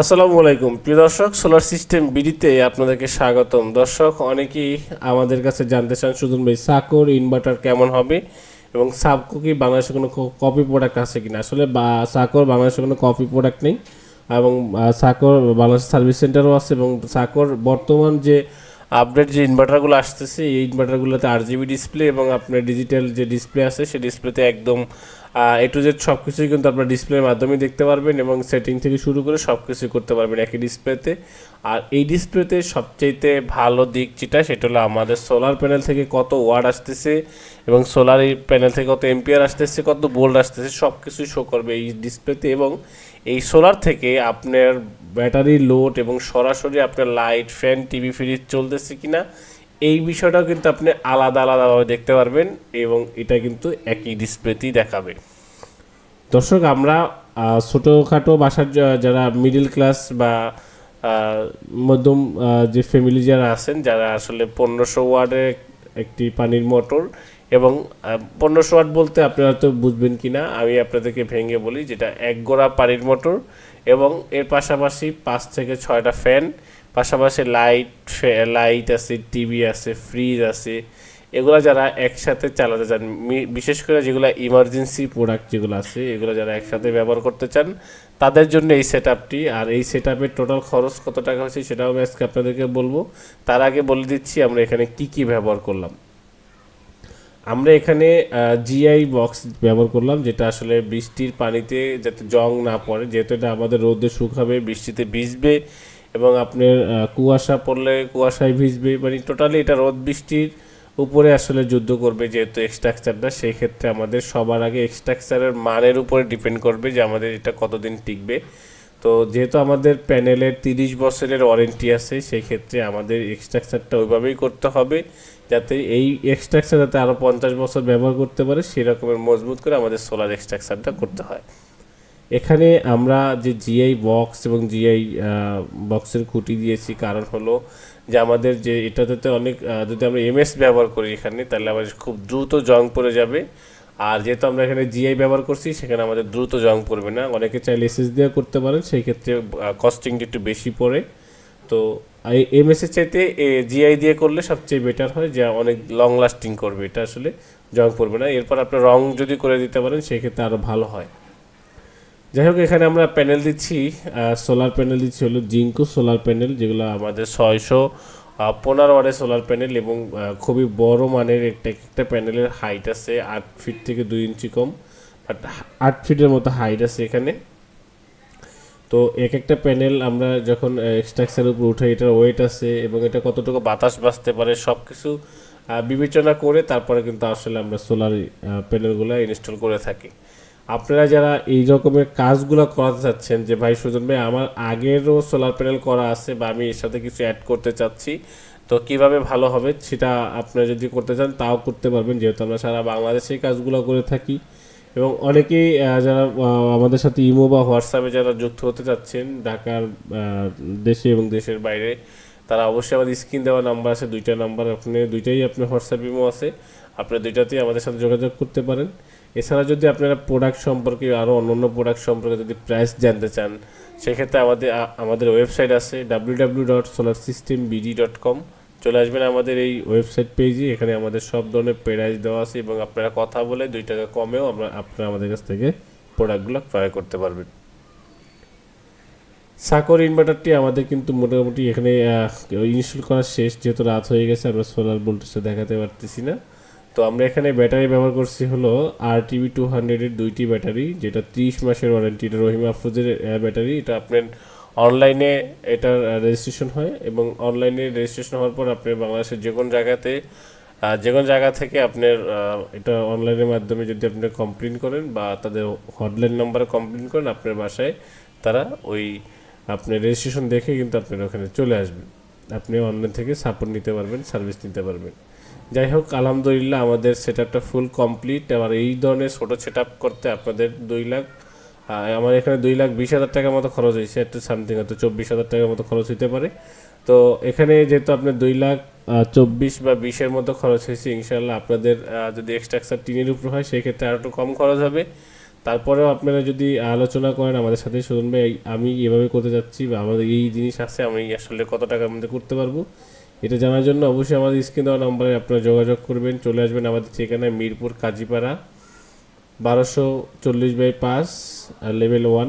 আসসালামু আলাইকুম। প্রিয় দর্শক সোলার সিস্টেম বিডিতে আপনাদেরকে স্বাগতম। দর্শক, অনেকেই আমাদের কাছে জানতে চান সুজন ভাই, সাকোর ইনভার্টার কেমন হবে এবং সাবকো কি বাংলাদেশে কোনো কপি প্রোডাক্ট আছে কিনা? আসলে বা সাকোর বাংলাদেশে কোনো কপি প্রোডাক্ট নেই এবং সাকোর বাংলাদেশ সার্ভিস সেন্টারও আছে এবং সাকোর বর্তমান যে আপডেট যে ইনভার্টারগুলো আসতেছে, এই ইনভার্টারগুলোতে আর জিবি ডিসপ্লে এবং আপনার ডিজিটাল যে ডিসপ্লে আছে, সেই ডিসপ্লেতে একদম এ টু জেড সব কিছুই কিন্তু আপনার ডিসপ্লের মাধ্যমে দেখতে পারবেন এবং সেটিং থেকে শুরু করে সব কিছুই করতে পারবেন একই ডিসপ্লেতে আর এই ডিসপ্লেতে সবচাইতে ভালো দিক যেটা, সেটা হলো আমাদের সোলার প্যানেল থেকে কত ওয়াট আসতেছে এবং সোলার প্যানেল থেকে কত এম্পিয়ার আসতেছে, কত বোল্ড আসতেছে সব কিছুই শো করবে এই ডিসপ্লেতে এবং এই সোলার থেকে আপনার ব্যাটারি লোড এবং সরাসরি আপনার লাইট ফ্যান টিভি ফ্রিজ চলতেছে কিনা এই বিষয়টাও কিন্তু আপনি আলাদা আলাদাভাবে দেখতে পারবেন এবং এটা কিন্তু একই ডিসপ্লেতেই দেখাবে। দর্শক, আমরা ছোটোখাটো বাসার যারা মিডিল ক্লাস বা মধ্যম যে ফ্যামিলি যারা আছেন, যারা আসলে পনেরোশো ওয়ার্ডের একটি পানির মোটর এবং পনেরোশো ওয়াট বলতে আপনারা হয়তো বুঝবেন কি না আমি আপনাদেরকে ভেঙে বলি, যেটা এক গোড়া পানির মোটর এবং এর পাশাপাশি পাঁচ থেকে ছয়টা ফ্যান পাশাপাশি লাইট লাইট আছে টিভি আছে ফ্রিজ আছে, এগুলো যারা একসাথে চালাতে চান বিশেষ করে যেগুলো ইমার্জেন্সি প্রোডাক্ট যেগুলো আছে, এগুলো যারা একসাথে ব্যবহার করতে চান, তাদের জন্য এই সেট আপটি আর এই সেট আপের টোটাল খরচ কত টাকা হয়েছে সেটাও আমি আজকে আপনাদেরকে বলব। তার আগে বলে দিচ্ছি আমরা এখানে কি কি ব্যবহার করলাম। আমরা এখানে জিআই বক্স ব্যবহার করলাম, যেটা আসলে বৃষ্টির পানিতে যাতে জং না পড়ে, যেহেতু এটা আমাদের রোদে শুকাবে, বৃষ্টিতে ভিজবে এবং আপনার কুয়াশা পড়লে কুয়াশায় ভিজবে মানে টোটালি এটা রোদ বৃষ্টির উপরে আসলে যুদ্ধ করবে যেহেতু এক্সট্রাকচারটা সেই ক্ষেত্রে আমাদের সবার আগে এক্সট্রাকচারের মানের উপরে ডিপেন্ড করবে যে আমাদের এটা কতদিন টিকবে। তো যেহেতু আমাদের প্যানেলের তিরিশ বছরের ওয়ারেন্টি আছে সেই ক্ষেত্রে আমাদের এক্সট্রাকচারটা ওইভাবেই করতে হবে যাতে এই এক্সট্রাকচার যাতে আরও পঞ্চাশ বছর ব্যবহার করতে পারে, সেরকমের মজবুত করে আমাদের সোলার এক্সট্রাকচারটা করতে হয়। এখানে আমরা যে জিআই বক্স এবং জিআই বক্সের খুঁটি দিয়েছি, কারণ হলো যে আমাদের যে এটাতে অনেক যদি আমরা এমএস ব্যবহার করি এখানে, তাহলে আমাদের খুব দ্রুত জং পড়ে যাবে। আর যেহেতু আমরা এখানে জিআই ব্যবহার করছি, সেখানে আমাদের দ্রুত জং পড়বে না। অনেকে চাইলে এসএস দিয়ে করতে পারেন, সেই ক্ষেত্রে কস্টিংটা একটু বেশি পড়ে। তো এমএস এর চাইতে জিআই দিয়ে করলে সবচেয়ে বেটার হয়, যা অনেক লং লাস্টিং করবে। এটা আসলে জং পড়বে না। এরপর আপনার রং যদি করে দিতে পারেন সেক্ষেত্রে আরও ভালো হয়। যাই হোক এখানে আমরা প্যানেল দিচ্ছি সোলার প্যানেল দিচ্ছি হলো জিঙ্কো সোলার প্যানেল যেগুলো আমাদের ছয়শো পনেরো ওয়ার্ডের সোলার প্যানেল এবং খুবই বড় মানের একটা একটা প্যানেলের হাইট আছে আট ফিট থেকে দুই ইঞ্চি কম বাট আট ফিটের মতো হাইট আছে এখানে। তো এক একটা প্যানেল আমরা যখন স্ট্রাকচারের উপর উঠাই, এটার ওয়েট আছে এবং এটা কতটুকু বাতাস বাঁচতে পারে সব কিছু বিবেচনা করে তারপরে কিন্তু আসলে আমরা সোলার প্যানেলগুলো ইনস্টল করে থাকি। আপনারা যারা এই রকমের কাজগুলো করাতে চাচ্ছেন, যে ভাই সুজন ভাই, আমার আগেরও সোলার প্যানেল করা আছে বা আমি এর সাথে কিছু অ্যাড করতে চাচ্ছি, তো কীভাবে ভালো হবে সেটা আপনারা যদি করতে চান তাও করতে পারবেন, যেহেতু আমরা সারা বাংলাদেশে এই কাজগুলো করে থাকি। এবং অনেকেই যারা আমাদের সাথে ইমো বা হোয়াটসঅ্যাপে যারা যুক্ত হতে চাচ্ছেন, ঢাকার দেশে এবং দেশের বাইরে, তারা অবশ্যই আমাদের স্ক্রিন দেওয়া নাম্বার আছে, দুইটা নাম্বার আপনি, দুইটাই আপনার হোয়াটসঅ্যাপ ইমো আছে, আপনার দুইটাতেই আমাদের সাথে যোগাযোগ করতে পারেন। এছাড়া যদি আপনারা প্রোডাক্ট সম্পর্কে আরও অন্যান্য প্রোডাক্ট সম্পর্কে যদি প্রাইস জানতে চান, সেক্ষেত্রে আমাদের আমাদের ওয়েবসাইট আছে W dot solar system BD dot com চলে আসবেন আমাদের এই ওয়েবসাইট পেজে এখানে আমাদের সব ধরনের প্রাইস দেওয়া আছে এবং আপনারা কথা বলে দুই টাকা কমেও আমরা, আপনারা আমাদের কাছ থেকে প্রোডাক্টগুলো ক্রয় করতে পারবেন। সাকর ইনভার্টারটি আমাদের কিন্তু মোটামুটি এখানে ইনস্টল করা শেষ, যেহেতু রাত হয়ে গেছে, আমরা সোলার ভোল্টেজটা দেখাতে পারতেছি না। তো আমরা এখানে ব্যাটারি ব্যবহার করছি হলো আর টিভি টু হান্ড্রেডের দুইটি ব্যাটারি, যেটা ত্রিশ মাসের ওয়ারেন্টি এটা রহিম আফরোজের ব্যাটারি, এটা আপনার অনলাইনে এটার রেজিস্ট্রেশন হয় এবং অনলাইনে রেজিস্ট্রেশন হওয়ার পর আপনি বাংলাদেশের যে কোনো জায়গাতে যে কোনো জায়গা থেকে আপনার এটা অনলাইনের মাধ্যমে যদি আপনি কমপ্লেন করেন বা তাদের হটলাইন নাম্বারে কমপ্লেন করেন, আপনার বাসায় তারা ওই, আপনার রেজিস্ট্রেশন দেখে কিন্তু আপনার ওখানে চলে আসবেন আপনি অনলাইন থেকে সাপোর্ট নিতে পারবেন সার্ভিস নিতে পারবেন। যাই হোক, আলহামদুলিল্লাহ আমাদের সেট আপটা ফুল কমপ্লিট আবার এই ধরনের ছোটো সেট আপ করতে আপনাদের দুই লাখ আমার এখানে দুই লাখ বিশ হাজার টাকার মতো খরচ হয়েছে, একটু সামথিং হয়তো চব্বিশ হাজার টাকার মতো খরচ হতে পারে। তো এখানে যেহেতু আপনার দুই লাখ চব্বিশ বা বিশের মতো খরচ হয়েছে ইনশাল্লাহ আপনাদের যদি এক্সট্রাকচার টিনের উপর হয় সেই ক্ষেত্রে আর একটু কম খরচ হবে। তারপরেও আপনারা যদি আলোচনা করেন আমাদের সাথে, শুনুন ভাই, আমি এভাবে করতে যাচ্ছি বা আমাদের এই জিনিস আছে, আমি আসলে কত টাকার মধ্যে করতে পারব? এটা জানার জন্য অবশ্যই আমাদের স্ক্রিন দেওয়া নম্বরে আপনারা যোগাযোগ করবেন। চলে আসবেন আমাদের ঠিকানায়, মিরপুর, কাজীপাড়া, বারোশো চল্লিশ বাই পাঁচ, লেভেল ওয়ান।